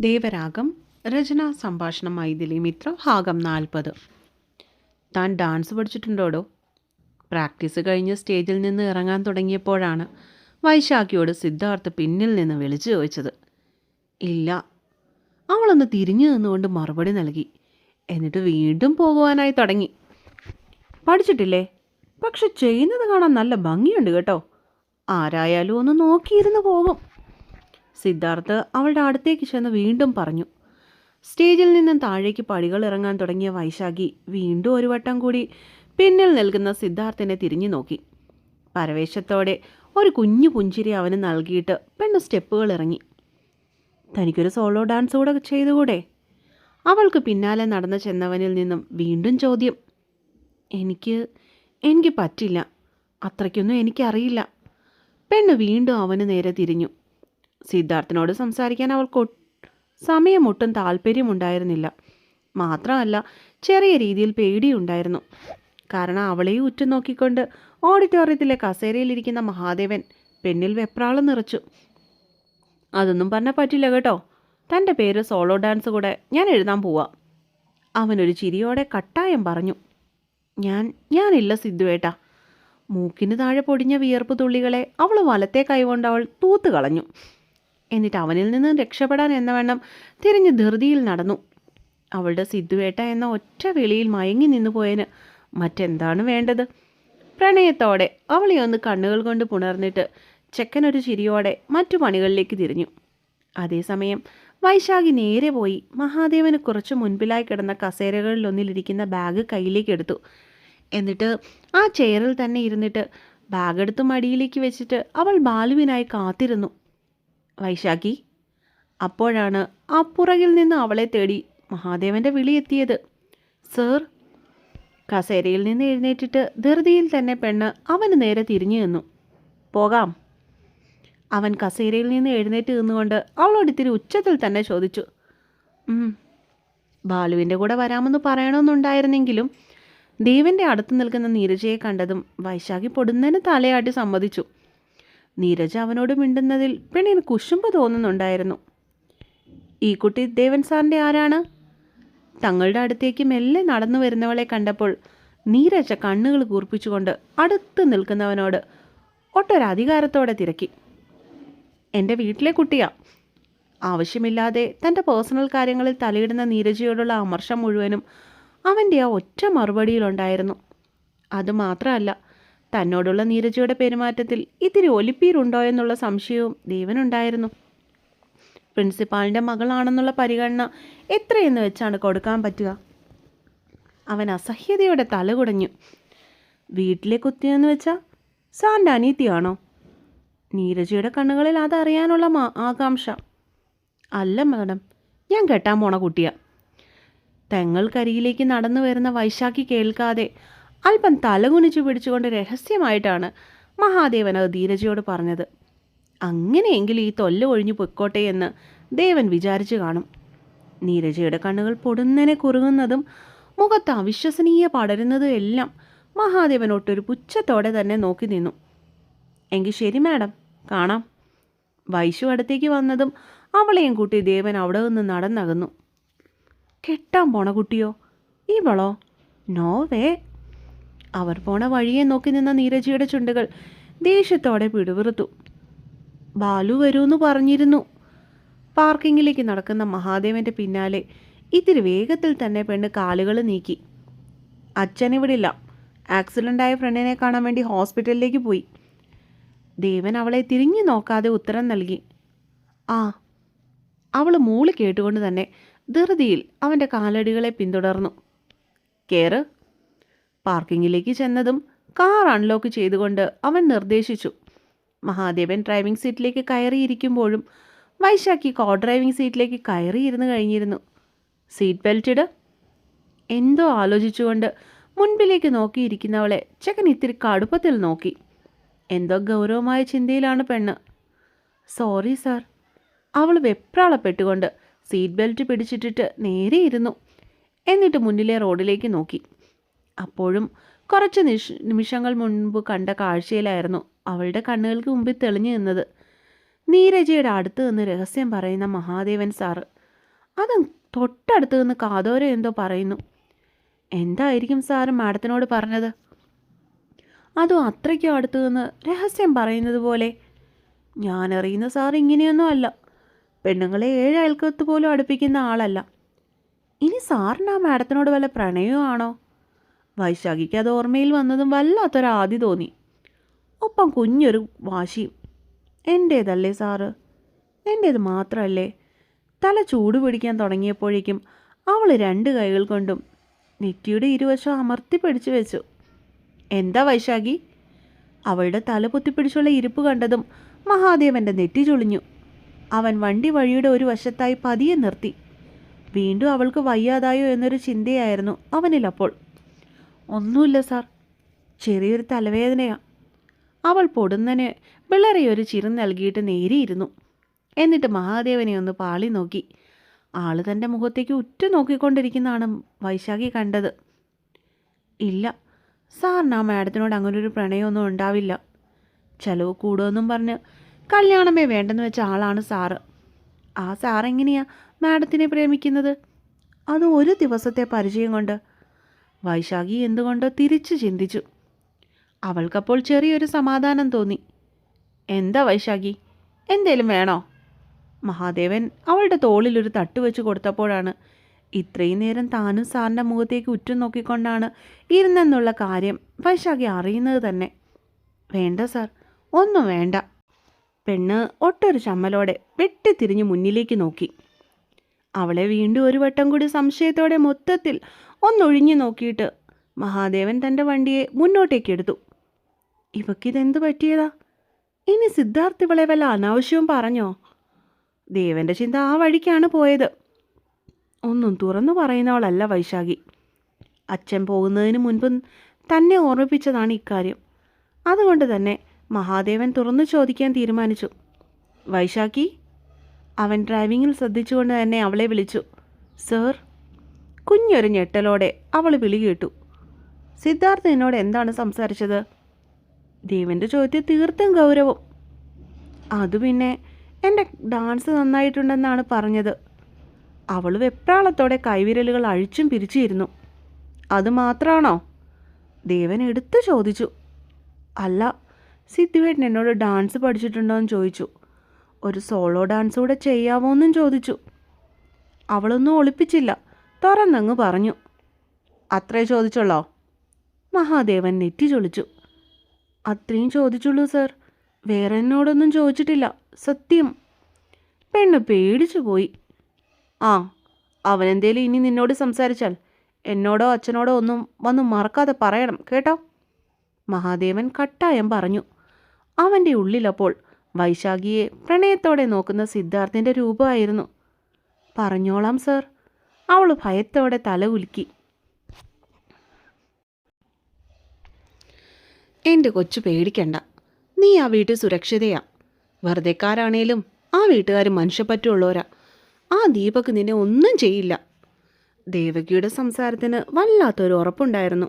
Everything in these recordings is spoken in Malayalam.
ദേവരാഗം രചന സംഭാഷണം മൈഥിലി മിത്ര ഭാഗം നാൽപ്പത്. താൻ ഡാൻസ് പഠിച്ചിട്ടുണ്ടോടോ? പ്രാക്ടീസ് കഴിഞ്ഞ് സ്റ്റേജിൽ നിന്ന് ഇറങ്ങാൻ തുടങ്ങിയപ്പോഴാണ് വൈശാഖിയോട് സിദ്ധാർത്ഥ് പിന്നിൽ നിന്ന് വിളിച്ചു ചോദിച്ചത്. ഇല്ല. അവളൊന്ന് തിരിഞ്ഞു നിന്നുകൊണ്ട് മറുപടി നൽകി. എന്നിട്ട് വീണ്ടും പോകുവാനായി തുടങ്ങി. പഠിച്ചിട്ടില്ലേ? പക്ഷെ ചെയ്യുന്നത് കാണാൻ നല്ല ഭംഗിയുണ്ട് കേട്ടോ. ആരായാലും ഒന്ന് നോക്കിയിരുന്ന് പോകും. സിദ്ധാർത്ഥ് അവളുടെ അടുത്തേക്ക് ചെന്ന് വീണ്ടും പറഞ്ഞു. സ്റ്റേജിൽ നിന്നും താഴേക്ക് പടികൾ ഇറങ്ങാൻ തുടങ്ങിയ വൈശാഖി വീണ്ടും ഒരു വട്ടം കൂടി പിന്നിൽ നിൽക്കുന്ന സിദ്ധാർത്ഥിനെ തിരിഞ്ഞു നോക്കി. പരവേശത്തോടെ ഒരു കുഞ്ഞു പുഞ്ചിരി അവന് നൽകിയിട്ട് പെണ്ണ് സ്റ്റെപ്പുകൾ ഇറങ്ങി. തനിക്കൊരു സോളോ ഡാൻസ് കൂടെ ചെയ്തുകൂടെ? അവൾക്ക് പിന്നാലെ നടന്നു ചെന്നവനിൽ നിന്നും വീണ്ടും ചോദ്യം. എനിക്ക് എനിക്ക് പറ്റില്ല. അത്രയ്ക്കൊന്നും എനിക്കറിയില്ല. പെണ്ണ് വീണ്ടും അവന് നേരെ തിരിഞ്ഞു. സിദ്ധാർത്ഥിനോട് സംസാരിക്കാൻ അവൾക്ക് സമയമൊട്ടും താല്പര്യമുണ്ടായിരുന്നില്ല. മാത്രമല്ല ചെറിയ രീതിയിൽ പേടിയുണ്ടായിരുന്നു. കാരണം അവളെയും ഉറ്റുനോക്കിക്കൊണ്ട് ഓഡിറ്റോറിയത്തിലെ കസേരയിലിരിക്കുന്ന മഹാദേവൻ പെണ്ണിൽ വെപ്രാളം നിറച്ചു. അതൊന്നും പറഞ്ഞാൽ പറ്റില്ല കേട്ടോ. തന്റെ പേര് സോളോ ഡാൻസ് കൂടെ ഞാൻ എഴുതാൻ പോവാം. അവനൊരു ചിരിയോടെ കട്ടായം പറഞ്ഞു. ഞാൻ ഞാനില്ല സിദ്ധുവേട്ടാ. മൂക്കിന് താഴെ പൊടിഞ്ഞ വിയർപ്പ് തുള്ളികളെ അവൾ വലത്തെ കൈകൊണ്ട് അവൾ തൂത്ത് കളഞ്ഞു. എന്നിട്ട് അവനിൽ നിന്ന് രക്ഷപ്പെടാൻ എന്ന വണ്ണം തിരിഞ്ഞ് ധൃതിയിൽ നടന്നു. അവളുടെ സിദ്ധുവേട്ട എന്ന ഒറ്റ വിളിയിൽ മയങ്ങി നിന്നു പോയതിന് മറ്റെന്താണ് വേണ്ടത്? പ്രണയത്തോടെ അവളെ ഒന്ന് കണ്ണുകൾ കൊണ്ട് പുണർന്നിട്ട് ചെക്കനൊരു ചിരിയോടെ മറ്റു പണികളിലേക്ക് തിരിഞ്ഞു. അതേസമയം വൈശാഖി നേരെ പോയി മഹാദേവന് കുറച്ച് മുൻപിലായി കിടന്ന കസേരകളിലൊന്നിലിരിക്കുന്ന ബാഗ് കയ്യിലേക്ക് എടുത്തു. എന്നിട്ട് ആ ചെയറിൽ തന്നെ ഇരുന്നിട്ട് ബാഗ് എടുത്ത് മടിയിലേക്ക് വെച്ചിട്ട് അവൾ ബാലുവിനായി കാത്തിരുന്നു. വൈശാഖി. അപ്പോഴാണ് ആ പുറകിൽ നിന്ന് അവളെ തേടി മഹാദേവന്റെ വിളിയെത്തിയത് സർ കസേരയിൽ നിന്ന് എഴുന്നേറ്റിട്ട് ധൃതിയിൽ തന്നെ പെണ്ണ് അവന് നേരെ തിരിഞ്ഞു നിന്നു. പോകാം. അവൻ കസേരയിൽ നിന്ന് എഴുന്നേറ്റ് നിന്നുകൊണ്ട് അവളോട് ഇത്തിരി ഉച്ചത്തിൽ തന്നെ ചോദിച്ചു. "ഉം, ബാലുവിന്റെ കൂടെ വരാമെന്ന് പറയണമെന്നുണ്ടായിരുന്നെങ്കിലും ദേവന്റെ അടുത്ത് നിൽക്കുന്ന നീരജയെ കണ്ടതും വൈശാഖി പൊടുന്നതിന് തലയാട്ടി സമ്മതിച്ചു. നീരജ അവനോട് മിണ്ടുന്നതിൽ പെണ്ണിന് കുശുമ്പ് തോന്നുന്നുണ്ടായിരുന്നു. ഈ കുട്ടി ദേവൻ സാറിന്റെ ആരാണ്? തങ്ങളുടെ അടുത്തേക്ക് മെല്ലെ നടന്നു വരുന്നവളെ കണ്ടപ്പോൾ നീരജ കണ്ണുകൾ കൂർപ്പിച്ചുകൊണ്ട് അടുത്ത് നിൽക്കുന്നവനോട് ഒട്ടൊരധികാരത്തോടെ തിരക്കി. എന്റെ വീട്ടിലെ കുട്ടിയാ. ആവശ്യമില്ലാതെ തന്റെ പേഴ്സണൽ കാര്യങ്ങളിൽ തലയിടുന്ന നീരജയോടുള്ള അമർഷം മുഴുവനും അവന്റെ ആ ഒറ്റ മറുപടിയിലുണ്ടായിരുന്നു. അതുമാത്രമല്ല തന്നോടുള്ള നീരജയുടെ പെരുമാറ്റത്തിൽ ഇത്തിരി ഒലിപ്പീരുണ്ടോ എന്നുള്ള സംശയവും ദേവനുണ്ടായിരുന്നു. പ്രിൻസിപ്പാളിന്റെ മകളാണെന്നുള്ള പരിഗണന എത്രയെന്ന് വെച്ചാണ് കൊടുക്കാൻ പറ്റുക? അവൻ അസഹ്യതയോടെ തലകുടഞ്ഞു. വീട്ടിലെ കുത്തിയെന്ന് വെച്ചാൽ സാറിന്റെ അനീതിയാണോ? നീരജയുടെ കണ്ണുകളിൽ അതറിയാനുള്ള മാ- ആകാംക്ഷ. അല്ല മാഡം ഞാൻ കെട്ടാൻ പോണ കുട്ടിയാ. തെങ്ങൾക്കരിയിലേക്ക് നടന്നു വരുന്ന വൈശാഖി കേൾക്കാതെ അല്പം തലകുനിച്ചു പിടിച്ചുകൊണ്ട് രഹസ്യമായിട്ടാണ് മഹാദേവൻ അത് ധീരജയോട് പറഞ്ഞത്. അങ്ങനെയെങ്കിൽ ഈ തൊല്ല ഒഴിഞ്ഞു പൊയ്ക്കോട്ടെ എന്ന് ദേവൻ വിചാരിച്ചു കാണും. നീരജയുടെ കണ്ണുകൾ പൊടുന്നനെ കുറുകുന്നതും മുഖത്ത് അവിശ്വസനീയ പടരുന്നതും എല്ലാം മഹാദേവൻ ഒട്ടൊരു പുച്ഛത്തോടെ തന്നെ നോക്കി നിന്നു. എങ്കിൽ ശരി മാഡം കാണാം. വൈശു അടുത്തേക്ക് വന്നതും അവളെയും കൂട്ടി ദേവൻ അവിടെ നിന്ന് നടന്നകന്നു. കെട്ടാൻ പോണ കുട്ടിയോ? ഇവളോ നോ വേ അവർ പോണ വഴിയെ നോക്കി നിന്ന നീരജിയുടെ ചുണ്ടുകൾ ദേഷ്യത്തോടെ പിടിവിറുത്തു. ബാലു വരൂന്ന് പറഞ്ഞിരുന്നു. പാർക്കിങ്ങിലേക്ക് നടക്കുന്ന മഹാദേവന്റെ പിന്നാലെ ഇത്തിരി വേഗത്തിൽ തന്നെ പെണ്ണ് കാലുകൾ നീക്കി. അച്ഛൻ ഇവിടില്ല. ആക്സിഡന്റായ ഫ്രണ്ടിനെ കാണാൻ വേണ്ടി ഹോസ്പിറ്റലിലേക്ക് പോയി. ദേവൻ അവളെ തിരിഞ്ഞു നോക്കാതെ ഉത്തരം നൽകി. ആ അവൾ മൂളി കേട്ടുകൊണ്ട് തന്നെ ധൃതിയിൽ അവന്റെ കാലടികളെ പിന്തുടർന്നു. കേറ്. പാർക്കിങ്ങിലേക്ക് ചെന്നതും കാർ അൺലോക്ക് ചെയ്തുകൊണ്ട് അവൻ നിർദ്ദേശിച്ചു. മഹാദേവൻ ഡ്രൈവിംഗ് സീറ്റിലേക്ക് കയറിയിരിക്കുമ്പോഴും വൈശാഖി കോ ഡ്രൈവിംഗ് സീറ്റിലേക്ക് കയറിയിരുന്നു കഴിഞ്ഞിരുന്നു. സീറ്റ് ബെൽറ്റ് ഇട്. എന്തോ ആലോചിച്ചുകൊണ്ട് മുൻപിലേക്ക് നോക്കിയിരിക്കുന്നവളെ ചെക്കൻ ഇത്തിരി കടുപ്പത്തിൽ നോക്കി. എന്തോ ഗൗരവമായ ചിന്തയിലാണ് പെണ്ണ്. സോറി സാർ അവൾ വെപ്രാളപ്പെട്ടുകൊണ്ട് സീറ്റ് ബെൽറ്റ് പിടിച്ചിട്ടിട്ട് നേരെ ഇരുന്നു. എന്നിട്ട് മുന്നിലെ റോഡിലേക്ക് നോക്കി. അപ്പോഴും കുറച്ച് നിഷ് നിമിഷങ്ങൾ മുൻപ് കണ്ട കാഴ്ചയിലായിരുന്നു അവളുടെ കണ്ണുകൾക്ക് മുമ്പിൽ തെളിഞ്ഞു നിന്നത്. നീരജയുടെ അടുത്ത് നിന്ന് രഹസ്യം പറയുന്ന മഹാദേവൻ സാറ് അത് തൊട്ടടുത്ത് നിന്ന് കാതോര എന്തോ പറയുന്നു. എന്തായിരിക്കും സാറ് മാഡത്തിനോട് പറഞ്ഞത്? അതും അത്രയ്ക്കും അടുത്ത് നിന്ന് രഹസ്യം പറയുന്നത് പോലെ? ഞാൻ അറിയുന്ന സാർ ഇങ്ങനെയൊന്നും അല്ല. പെണ്ണുങ്ങളെ ഏഴ് അയൽക്കത്ത് പോലും അടുപ്പിക്കുന്ന ആളല്ല. ഇനി സാറിന് മാഡത്തിനോട് വല്ല പ്രണയമാണോ വൈശാഖിക്ക് അത് ഓർമ്മയിൽ വന്നതും വല്ലാത്തൊരാദി തോന്നി. ഒപ്പം കുഞ്ഞൊരു വാശിയും. എന്റേതല്ലേ സാറ്? എന്റേത് മാത്രമല്ലേ തല ചൂട് പിടിക്കാൻ തുടങ്ങിയപ്പോഴേക്കും അവൾ രണ്ട് കൈകൾ കൊണ്ടും നെറ്റിയുടെ ഇരുവശം അമർത്തി പിടിച്ചു വെച്ചു. എന്താ വൈശാഖി? അവളുടെ തല പൊത്തിപ്പിടിച്ചുള്ള ഇരിപ്പ് കണ്ടതും മഹാദേവന്റെ നെറ്റി ചുളിഞ്ഞു. അവൻ വണ്ടി വഴിയുടെ ഒരു വശത്തായി പതിയെ നിർത്തി. വീണ്ടും അവൾക്ക് വയ്യാതായോ എന്നൊരു ചിന്തയായിരുന്നു അവനിലപ്പോൾ. ഒന്നുമില്ല സാർ. ചെറിയൊരു തലവേദനയാ. അവൾ പൊടുന്നനെ വിളറിയൊരു ചിരി നൽകിയിട്ട് നേരിയിരുന്നു. എന്നിട്ട് മഹാദേവനെ ഒന്ന് പാളി നോക്കി. ആൾ തന്റെ മുഖത്തേക്ക് ഉറ്റു നോക്കിക്കൊണ്ടിരിക്കുന്നതാണ് വൈശാഖി കണ്ടത്. ഇല്ല സാറിന് ആ മാഡത്തിനോട് അങ്ങനെ ഒരു പ്രണയമൊന്നും ഉണ്ടാവില്ല. ചിലവ് കൂടുമെന്നും പറഞ്ഞ് കല്യാണമേ വേണ്ടെന്ന് വെച്ച ആളാണ് സാറ്. ആ സാറെങ്ങനെയാ മാഡത്തിനെ പ്രേമിക്കുന്നത്? അത് ഒരു ദിവസത്തെ പരിചയം കൊണ്ട് വൈശാഖി എന്തുകൊണ്ടോ തിരിച്ചു ചിന്തിച്ചു? അവൾക്കപ്പോൾ ചെറിയൊരു സമാധാനം തോന്നി. എന്താ വൈശാഖി? എന്തേലും വേണോ? മഹാദേവൻ അവളുടെ തോളിൽ ഒരു തട്ട് വെച്ച് കൊടുത്തപ്പോഴാണ് ഇത്രയും നേരം താനും സാറിന്റെ മുഖത്തേക്ക് ഉറ്റുനോക്കിക്കൊണ്ടാണ് ഇരുന്നെന്നുള്ള കാര്യം വൈശാഖി അറിയുന്നത് തന്നെ. വേണ്ട സാർ ഒന്നും വേണ്ട. പെണ്ണ് ഒട്ടൊരു ചമ്മലോടെ വെട്ടിത്തിരിഞ്ഞ് മുന്നിലേക്ക് നോക്കി. അവളെ വീണ്ടും ഒരു വട്ടം കൂടി സംശയത്തോടെ മൊത്തത്തിൽ ഒന്നൊഴിഞ്ഞു നോക്കിയിട്ട് മഹാദേവൻ തന്റെ വണ്ടിയെ മുന്നോട്ടേക്ക് എടുത്തു. ഇവക്കിതെന്ത് പറ്റിയതാ? ഇനി സിദ്ധാർത്ഥ് ഇവളെ വല്ല അനാവശ്യവും പറഞ്ഞോ? ദേവന്റെ ചിന്ത ആ വഴിക്കാണ് പോയത്. ഒന്നും തുറന്നു പറയുന്നവളല്ല വൈശാഖി. അച്ഛൻ പോകുന്നതിന് മുൻപ് തന്നെ ഓർമ്മിപ്പിച്ചതാണ് ഇക്കാര്യം. അതുകൊണ്ട് തന്നെ മഹാദേവൻ തുറന്നു ചോദിക്കാൻ തീരുമാനിച്ചു. വൈശാഖി അവൻ ഡ്രൈവിങ്ങിൽ ശ്രദ്ധിച്ചുകൊണ്ട് തന്നെ അവളെ വിളിച്ചു. സർ കുഞ്ഞൊരു ഞെട്ടലോടെ അവൾ വിളി കേട്ടു. സിദ്ധാർത്ഥ എന്നോട് എന്താണ് സംസാരിച്ചത്? ദേവന്റെ ചോദ്യത്തിൽ തീർത്തും ഗൗരവം. അത് പിന്നെ എന്റെ ഡാൻസ് നന്നായിട്ടുണ്ടെന്നാണ് പറഞ്ഞത്. അവൾ വെപ്രാളത്തോടെ കൈവിരലുകൾ അഴിച്ചും പിരിച്ചിരുന്നു. അത് മാത്രമാണോ ദേവൻ എടുത്തു ചോദിച്ചു. അല്ല സിദ്ധുവേട്ടൻ എന്നോട് ഡാൻസ് പഠിച്ചിട്ടുണ്ടോ എന്ന് ചോദിച്ചു. ഒരു സോളോ ഡാൻസ് കൂടെ ചെയ്യാവോന്നും ചോദിച്ചു. അവളൊന്നും ഒളിപ്പിച്ചില്ല. തുറന്നങ്ങ് പറഞ്ഞു. അത്രേ ചോദിച്ചുള്ളോ? മഹാദേവൻ നെറ്റി ചൊളിച്ചു. അത്രയും ചോദിച്ചുള്ളൂ സർ. വേറെ എന്നോടൊന്നും ചോദിച്ചിട്ടില്ല. സത്യം. പെണ്ണ് പേടിച്ചു പോയി. ആ അവനെന്തേലും ഇനി നിന്നോട് സംസാരിച്ചാൽ എന്നോടോ അച്ഛനോടോ ഒന്നും വന്ന് മറക്കാതെ പറയണം കേട്ടോ? മഹാദേവൻ കട്ടായം പറഞ്ഞു. അവന്റെ ഉള്ളിലപ്പോൾ വൈശാഖിയെ പ്രണയത്തോടെ നോക്കുന്ന സിദ്ധാർത്ഥിന്റെ രൂപമായിരുന്നു. പറഞ്ഞോളാം സർ. അവൾ ഭയത്തോടെ തല ഉലുക്കി. എന്റെ കൊച്ചു പേടിക്കണ്ട. നീ ആ വീട്ടിൽ സുരക്ഷിതയാ. വെറുതെക്കാരാണേലും ആ വീട്ടുകാർ മനുഷ്യപ്പറ്റുള്ളവരാ ആ ദീപക് നിന്നെ ഒന്നും ചെയ്യില്ല. ദേവകിയുടെ സംസാരത്തിന് വല്ലാത്തൊരു ഉറപ്പുണ്ടായിരുന്നു.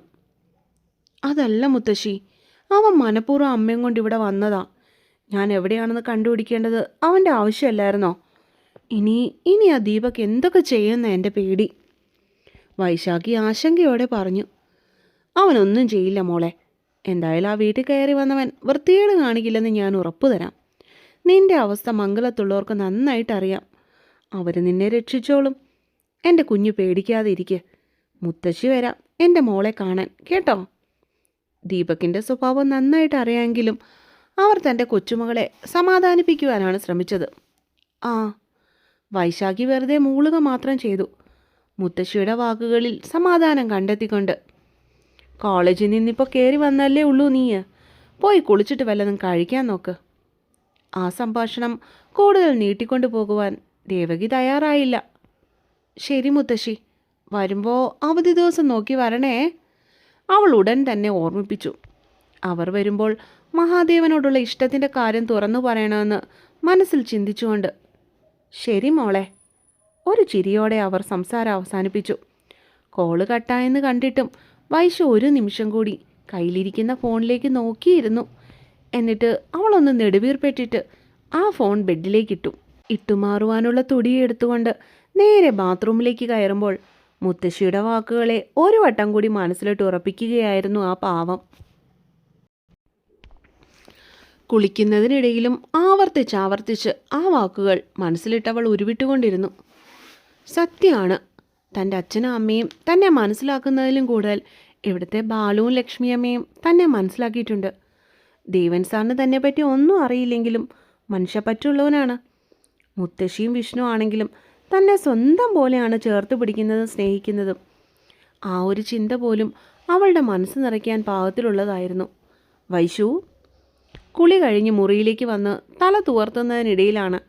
അതല്ല മുത്തശ്ശി അവൻ മനഃപൂർവം അമ്മയും കൊണ്ട് ഇവിടെ വന്നതാ. ഞാൻ എവിടെയാണെന്ന് കണ്ടുപിടിക്കേണ്ടത് അവന്റെ ആവശ്യമല്ലായിരുന്നോ? ഇനി ഇനി ആ ദീപക് എന്തൊക്കെ ചെയ്യുന്ന എന്റെ പേടി. വൈശാഖി ആശങ്കയോടെ പറഞ്ഞു അവനൊന്നും ചെയ്യില്ല മോളെ. എന്തായാലും ആ വീട്ടിൽ കയറി വന്നവൻ വൃത്തികേട് കാണിക്കില്ലെന്ന് ഞാൻ ഉറപ്പു തരാം. നിന്റെ അവസ്ഥ മംഗളത്തുള്ളവർക്ക് നന്നായിട്ടറിയാം അവർ നിന്നെ രക്ഷിച്ചോളും. എന്റെ കുഞ്ഞു പേടിക്കാതെ ഇരിക്കെ മുത്തശ്ശി വരാം എന്റെ മോളെ കാണാൻ. കേട്ടോ? ദീപകിന്റെ സ്വഭാവം നന്നായിട്ട് അറിയാമെങ്കിലും അവർ തന്റെ കൊച്ചുമകളെ സമാധാനിപ്പിക്കുവാനാണ് ശ്രമിച്ചത്. ആ വൈശാഖി വെറുതെ മൂളുക മാത്രം ചെയ്തു. മുത്തശ്ശിയുടെ വാക്കുകളിൽ സമാധാനം കണ്ടെത്തിക്കൊണ്ട് കോളേജിൽ നിന്നിപ്പോൾ കയറി വന്നല്ലേ ഉള്ളൂ നീ പോയി കുളിച്ചിട്ട് വല്ലതും കഴിക്കാൻ നോക്ക്. ആ സംഭാഷണം കൂടുതൽ നീട്ടിക്കൊണ്ടു പോകുവാൻ ദേവകി തയ്യാറായില്ല. ശരി മുത്തശ്ശി വരുമ്പോൾ അവധി ദിവസം നോക്കി വരണേ അവൾ ഉടൻ തന്നെ ഓർമ്മിപ്പിച്ചു. അവർ വരുമ്പോൾ മഹാദേവനോടുള്ള ഇഷ്ടത്തിന്റെ കാര്യം തുറന്നു പറയണമെന്ന് മനസ്സിൽ ചിന്തിച്ചുകൊണ്ട് ശരി മോളെ. ഒരു ചിരിയോടെ അവർ സംസാരം അവസാനിപ്പിച്ചു. കോൾ കട്ടായെന്ന് കണ്ടിട്ടും വൈശു ഒരു നിമിഷം കൂടി കയ്യിലിരിക്കുന്ന ഫോണിലേക്ക് നോക്കിയിരുന്നു. എന്നിട്ട് അവളൊന്ന് നെടുവീർപ്പെട്ടിട്ട് ആ ഫോൺ ബെഡിലേക്കിട്ടു. ഇട്ടുമാറുവാനുള്ള തുടിയെടുത്തുകൊണ്ട് നേരെ ബാത്റൂമിലേക്ക് കയറുമ്പോൾ മുത്തശ്ശിയുടെ വാക്കുകളെ ഒരു വട്ടം കൂടി മനസ്സിലിട്ട് ഉറപ്പിക്കുകയായിരുന്നു ആ പാവം. കുളിക്കുന്നതിനിടയിലും ആവർത്തിച്ചാവർത്തിച്ച് ആ വാക്കുകൾ മനസ്സിലിട്ടവൾ ഉരുവിട്ടുകൊണ്ടിരുന്നു. സത്യമാണ് തന്റെ അച്ഛനും അമ്മയും തന്നെ മനസ്സിലാക്കുന്നതിലും കൂടുതൽ ഇവിടുത്തെ ബാലുവും ലക്ഷ്മിയമ്മയും തന്നെ മനസ്സിലാക്കിയിട്ടുണ്ട്. ദേവൻ സാറിന് തന്നെ പറ്റി ഒന്നും അറിയില്ലെങ്കിലും മനുഷ്യപ്പറ്റുള്ളവനാണ് മുത്തശ്ശിയും വിഷ്ണു ആണെങ്കിലും തന്നെ സ്വന്തം പോലെയാണ് ചേർത്ത് പിടിക്കുന്നതും സ്നേഹിക്കുന്നതും. ആ ഒരു ചിന്ത പോലും അവളുടെ മനസ്സ് നിറയ്ക്കാൻ പാകത്തിലുള്ളതായിരുന്നു. വൈശു കുളി കഴിഞ്ഞ് മുറിയിലേക്ക് വന്ന് തല തുവർത്തുന്നതിനിടയിലാണ്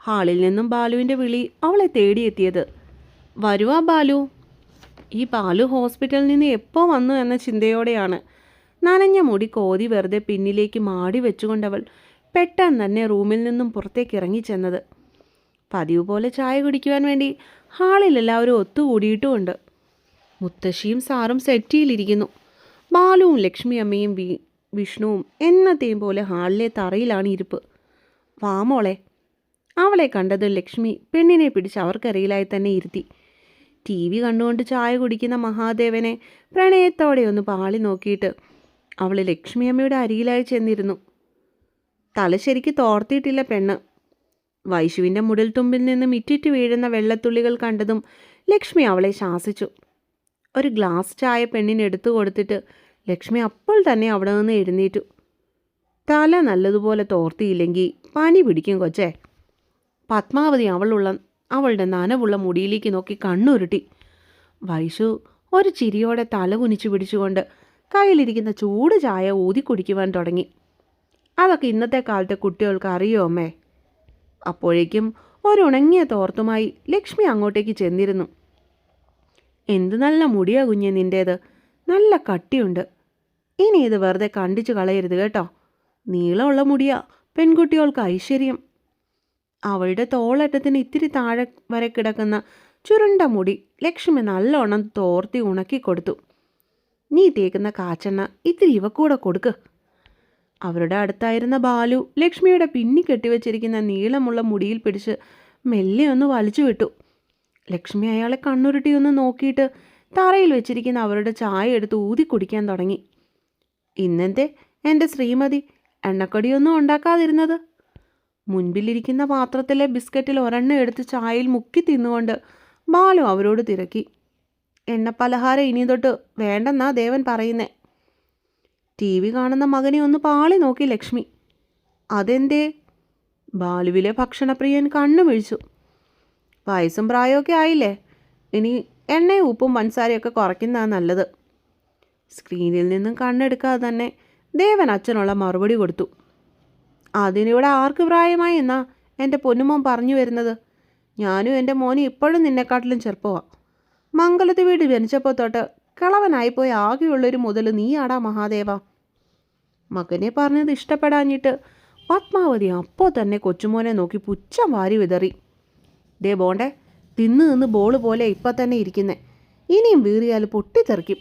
ഹാളിൽ നിന്നും ബാലുവിന്റെ വിളി അവളെ തേടിയെത്തിയത്. വരുവാ ബാലു. ഈ ബാലു ഹോസ്പിറ്റലിൽ നിന്ന് എപ്പോൾ വന്നു എന്ന ചിന്തയോടെയാണ്. നനഞ്ഞ മുടി കോതി വെറുതെ പിന്നിലേക്ക് മാടി വെച്ചുകൊണ്ടവൾ പെട്ടെന്ന് തന്നെ റൂമിൽ നിന്നും പുറത്തേക്ക് ഇറങ്ങിച്ചെന്നത് പതിവ് പോലെ ചായ കുടിക്കുവാൻ വേണ്ടി ഹാളിൽ എല്ലാവരും ഒത്തുകൂടിയിട്ടുമുണ്ട്. മുത്തശ്ശിയും സാറും സെറ്റിയിലിരിക്കുന്നു. ബാലുവും ലക്ഷ്മി അമ്മയും വിഷ്ണുവും എന്നത്തെയും പോലെ ഹാളിലെ തറയിലാണ് ഇരിപ്പ്. വാമോളെ അവളെ കണ്ടത് ലക്ഷ്മി പെണ്ണിനെ പിടിച്ച് അവർക്കരയിലായി തന്നെ ഇരുത്തി. ടി വി കണ്ടുകൊണ്ട് ചായ കുടിക്കുന്ന മഹാദേവനെ പ്രണയത്തോടെ ഒന്ന് പാളി നോക്കിയിട്ട് അവൾ ലക്ഷ്മിയമ്മയുടെ അരികിലായി ചെന്നിരുന്നു. തല ശരിക്ക് തോർത്തിയിട്ടില്ല പെണ്ണ്. വൈശുവിന്റെ മുടൽ തുമ്പിൽ നിന്ന് മിറ്റിറ്റ് വീഴുന്ന വെള്ളത്തുള്ളികൾ കണ്ടതും ലക്ഷ്മി അവളെ ശാസിച്ചു. ഒരു ഗ്ലാസ് ചായ പെണ്ണിന് എടുത്തു കൊടുത്തിട്ട് ലക്ഷ്മി അപ്പോൾ തന്നെ അവിടെ നിന്ന് എഴുന്നേറ്റു. തല നല്ലതുപോലെ തോർത്തിയില്ലെങ്കിൽ പനി പിടിക്കും കൊച്ചേ. പത്മാവതി അവളുള്ള അവളുടെ നനവുള്ള മുടിയിലേക്ക് നോക്കി കണ്ണുരുട്ടി. വൈശു ഒരു ചിരിയോടെ തല കുനിച്ചു പിടിച്ചുകൊണ്ട് കയ്യിലിരിക്കുന്ന ചൂട് ചായ ഊതി കുടിക്കുവാൻ തുടങ്ങി. അതൊക്കെ ഇന്നത്തെ കാലത്തെ കുട്ടികൾക്ക് അറിയോ അമ്മേ? അപ്പോഴേക്കും ഒരുണങ്ങിയ തോർത്തുമായി ലക്ഷ്മി അങ്ങോട്ടേക്ക് ചെന്നിരുന്നു. എന്ത് നല്ല മുടിയാ കുഞ്ഞ് നിന്റേത് നല്ല കട്ടിയുണ്ട്. ഇനി ഇത് വെറുതെ കണ്ടിച്ചു കളയരുത് കേട്ടോ. നീളമുള്ള മുടിയാ പെൺകുട്ടികൾക്ക് ഐശ്വര്യം. അവളുടെ തോളറ്റത്തിന് ഇത്തിരി താഴെ വരെ കിടക്കുന്ന ചുരുണ്ട മുടി ലക്ഷ്മി നല്ലോണം തോർത്തി ഉണക്കി കൊടുത്തു. നീ തേക്കുന്ന കാച്ചെണ്ണ ഇത്തിരി ഇവക്കൂടെ കൊടുക്ക്. അവരുടെ അടുത്തായിരുന്ന ബാലു ലക്ഷ്മിയുടെ പിന്നി കെട്ടിവെച്ചിരിക്കുന്ന നീളമുള്ള മുടിയിൽ പിടിച്ച് മെല്ലെ ഒന്ന് വലിച്ചു വിട്ടു. ലക്ഷ്മി അയാളെ കണ്ണുരുട്ടിയൊന്ന് നോക്കിയിട്ട് തറയിൽ വെച്ചിരിക്കുന്ന അവരുടെ ചായ എടുത്ത് ഊതി കുടിക്കാൻ തുടങ്ങി. ഇന്നെന്തേ എന്റെ ശ്രീമതി എണ്ണക്കടിയൊന്നും ഉണ്ടാക്കാതിരുന്നത്? മുൻപിലിരിക്കുന്ന പാത്രത്തിലെ ബിസ്ക്കറ്റിൽ ഒരെണ്ണം എടുത്ത് ചായയിൽ മുക്കി തിന്നുകൊണ്ട് ബാലു അവരോട് തിരക്കി. എണ്ണപ്പലഹാരം ഇനി തൊട്ട് വേണ്ടെന്നാ ദേവൻ പറയുന്നേ. ടി വി കാണുന്ന മകനെ ഒന്ന് പാളി നോക്കി ലക്ഷ്മി. അതെന്തേ? ബാലുവിലെ ഭക്ഷണപ്രിയൻ കണ്ണു മിഴിച്ചു. വയസ്സും പ്രായമൊക്കെ ആയില്ലേ? ഇനി എണ്ണയും ഉപ്പും പഞ്ചസാരയൊക്കെ കുറയ്ക്കുന്നതാണ് നല്ലത്. സ്ക്രീനിൽ നിന്നും കണ്ണെടുക്കാതെ തന്നെ ദേവൻ അച്ഛനുള്ള മറുപടി കൊടുത്തു. അതിനിവിടെ ആർക്ക് പ്രായമായി എന്നാ എന്റെ പൊന്നുമോൻ പറഞ്ഞു വരുന്നത്? ഞാനും എന്റെ മോനും ഇപ്പോഴും നിന്നെക്കാട്ടിലും ചെറുപ്പമാണ് മംഗലത്ത് വീട് ജനിച്ചപ്പോൾ തൊട്ട് കിളവനായിപ്പോയി ആകെയുള്ളൊരു മുതൽ നീയാടാ മഹാദേവ. മകനെ പറഞ്ഞത് ഇഷ്ടപ്പെടാഞ്ഞിട്ട് പത്മാവതി അപ്പോൾ തന്നെ കൊച്ചുമോനെ നോക്കി പുച്ഛം വാരി വിതറി. ദേ ബോണ്ടേ തിന്നു നിന്ന് ബോൾ പോലെ ഇപ്പം തന്നെ ഇരിക്കുന്നേ. ഇനിയും വീറിയാൽ പൊട്ടിത്തെറിക്കും.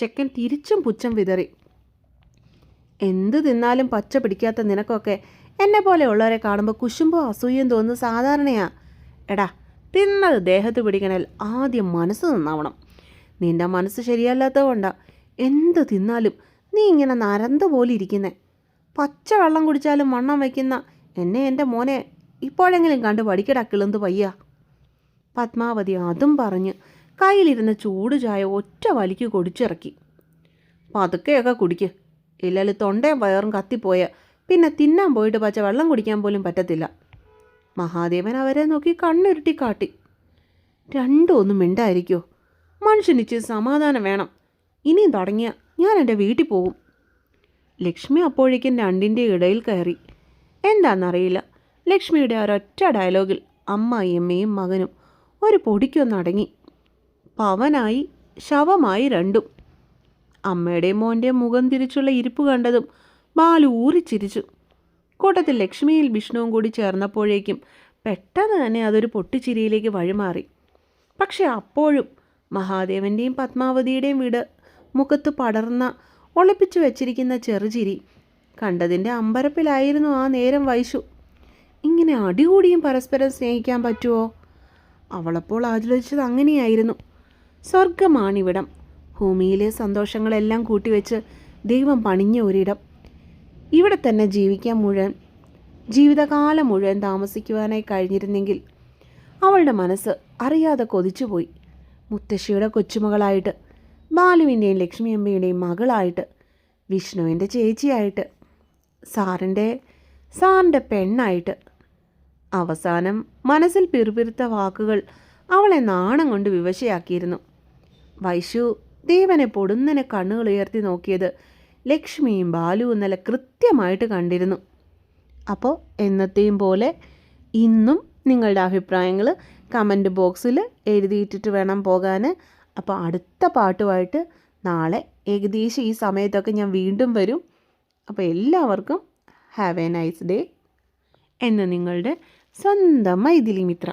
ചെക്കൻ തിരിച്ചും പുച്ഛം വിതറി. എന്ത് തിന്നാലും പച്ച പിടിക്കാത്ത നിനക്കൊക്കെ എന്നെ പോലെ ഉള്ളവരെ കാണുമ്പോൾ കുശുമ്പോ അസൂയം തോന്നുന്നത് സാധാരണയാ. എടാ തിന്നത് ദേഹത്ത് പിടിക്കണേൽ ആദ്യം മനസ്സ് നന്നാവണം. നിന്റെ മനസ്സ് ശരിയല്ലാത്തത് കൊണ്ടാ എന്ത് തിന്നാലും നീ ഇങ്ങനെ നരന്ത പോലെ ഇരിക്കുന്നേ. പച്ച വെള്ളം കുടിച്ചാലും വണ്ണം വയ്ക്കുന്ന എന്നെ എന്റെ മോനെ ഇപ്പോഴെങ്കിലും കണ്ട് പഠിക്കടാ കിളുന്ത് പയ്യ. പത്മാവതി അതും പറഞ്ഞ് കയ്യിലിരുന്ന ചൂട് ചായ ഒറ്റ വലിക്ക് കുടിച്ചിറക്കി. പതുക്കെയൊക്കെ കുടിക്ക്. ഇല്ലെങ്കിൽ തൊണ്ടയും വയറും കത്തിപ്പോയ പിന്നെ തിന്നാൻ പോയിട്ട് പച്ച വെള്ളം കുടിക്കാൻ പോലും പറ്റത്തില്ല. മഹാദേവൻ അവരെ നോക്കി കണ്ണുരുട്ടി കാട്ടി. രണ്ടും ഒന്നും മിണ്ടായിരിക്കോ? മനുഷ്യനിച്ച് സമാധാനം വേണം. ഇനിയും തുടങ്ങിയ ഞാൻ എന്റെ വീട്ടിൽ പോകും. ലക്ഷ്മി അപ്പോഴേക്കും രണ്ടിന്റെ ഇടയിൽ കയറി. എന്താണെന്നറിയില്ല ലക്ഷ്മിയുടെ ഒരൊറ്റ ഡയലോഗിൽ അമ്മയും മകനും ഒരു പൊടിക്കൊന്നടങ്ങി. പവനായി ശവമായി രണ്ടും. അമ്മയുടെയും മോന്റെയും മുഖം തിരിച്ചുള്ള ഇരിപ്പ് കണ്ടതും ബാലു ഊറിച്ചിരിച്ചു. കൂട്ടത്തിൽ ലക്ഷ്മിയിൽ വിഷ്ണുവും കൂടി ചേർന്നപ്പോഴേക്കും പെട്ടെന്ന് തന്നെ അതൊരു പൊട്ടിച്ചിരിയിലേക്ക് വഴിമാറി. പക്ഷെ അപ്പോഴും മഹാദേവന്റെയും പത്മാവതിയുടെയും വീട് മുഖത്ത് പടർന്ന ഒളിപ്പിച്ചു വെച്ചിരിക്കുന്ന ചെറുചിരി കണ്ടതിന്റെ അമ്പരപ്പിലായിരുന്നു ആ നേരം വൈശു. ഇങ്ങനെ അടികൂടിയും പരസ്പരം സ്നേഹിക്കാൻ പറ്റുമോ അവളപ്പോൾ ആലോചിച്ചത് അങ്ങനെയായിരുന്നു. സ്വർഗമാണിവിടം ഭൂമിയിലെ സന്തോഷങ്ങളെല്ലാം കൂട്ടിവെച്ച് ദൈവം പണിഞ്ഞ ഒരിടം. ഇവിടെ തന്നെ ജീവിക്കാൻ മുഴുവൻ ജീവിതകാലം മുഴുവൻ താമസിക്കുവാനായി കഴിഞ്ഞിരുന്നെങ്കിൽ അവളുടെ മനസ്സ് അറിയാതെ കൊതിച്ചുപോയി. മുത്തശ്ശിയുടെ കൊച്ചുമകളായിട്ട് ബാലുവിന്റെയും ലക്ഷ്മിയമ്മയുടെയും മകളായിട്ട് വിഷ്ണുവിന്റെ ചേച്ചിയായിട്ട് സാറിന്റെ സാറിന്റെ പെണ്ണായിട്ട്. അവസാനം മനസ്സിൽ പിറുപിറുത്ത വാക്കുകൾ അവളെ നാണം കൊണ്ട് വിവശയാക്കിയിരുന്നു. വൈശു ദേവനെ പൊടുന്നനെ കണ്ണുകൾ ഉയർത്തി നോക്കിയത് ലക്ഷ്മിയും ബാലുവും നല്ല കൃത്യമായിട്ട് കണ്ടിരുന്നു. അപ്പോൾ എന്നത്തെയും പോലെ ഇന്നും നിങ്ങളുടെ അഭിപ്രായങ്ങൾ കമന്റ് ബോക്സിൽ എഴുതിയിട്ടിട്ട് വേണം പോകാൻ. അപ്പോൾ അടുത്ത പാട്ടുമായിട്ട് നാളെ ഏകദേശം ഈ സമയത്തൊക്കെ ഞാൻ വീണ്ടും വരും. അപ്പോൾ എല്ലാവർക്കും ഹാവ് എ നൈസ് ഡേ എന്ന് നിങ്ങളുടെ സ്വന്തം മൈഥിലി മിത്ര.